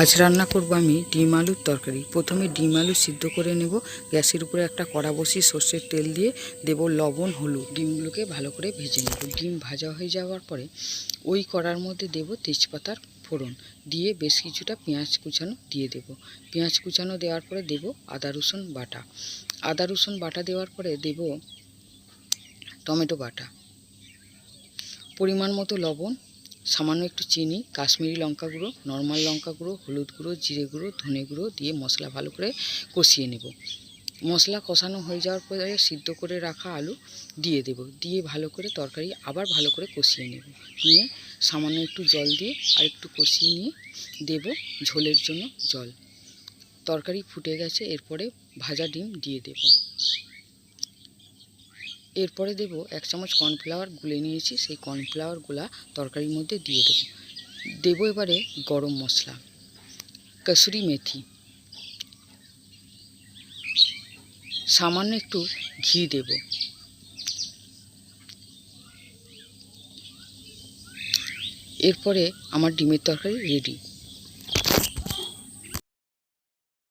আজ রান্না করব আমি ডিম আলুর তরকারি। প্রথমে ডিম আলু সিদ্ধ করে নেব। গ্যাসের উপরে একটা কড়া বসিয়ে সর্ষের তেল দিয়ে দেব লবণ, হলুদ। ডিমগুলোকে ভালো করে ভেজে নেব। ডিম ভাজা হয়ে যাওয়ার পরে ওই কড়ার মধ্যে দেব তেজপাতার ফোড়ন। দিয়ে বেশ কিছুটা পেঁয়াজ কুচানো দিয়ে দেব। পেঁয়াজ কুচানো দেওয়ার পরে দেব আদা, রসুন বাটা। আদা, রসুন বাটা দেওয়ার পরে দেব টমেটো বাটা। পরিমাণ মতো লবণ সামান্য একটু চিনি, কাশ্মীরি লঙ্কা গুঁড়ো নর্মাল লঙ্কা গুঁড়ো, হলুদ গুঁড়ো, জিরে গুঁড়ো, ধনে গুঁড়ো দিয়ে মশলা ভালো করে কষিয়ে নেব। মশলা কষানো হয়ে যাওয়ার পরে সিদ্ধ করে রাখা আলু দিয়ে দেব। দিয়ে ভালো করে তরকারি আবার ভালো করে কষিয়ে নেব। নিয়ে সামান্য একটু জল দিয়ে আর একটু কষিয়ে নিয়ে দেব ঝোলের জন্য জল। তরকারি ফুটে গেছে, এরপরে ভাজা ডিম দিয়ে দেব। এরপরে দেব এক চামচ কর্নফ্লাওয়ার গুলে নিয়েছি, সেই কর্নফ্লাওয়ারগুলা তরকারির মধ্যে দিয়ে দেব। দেব এবারে গরম মশলা, কসুরি মেথি। সামান্য একটু ঘি দেব। এরপরে আমার ডিমের তরকারি রেডি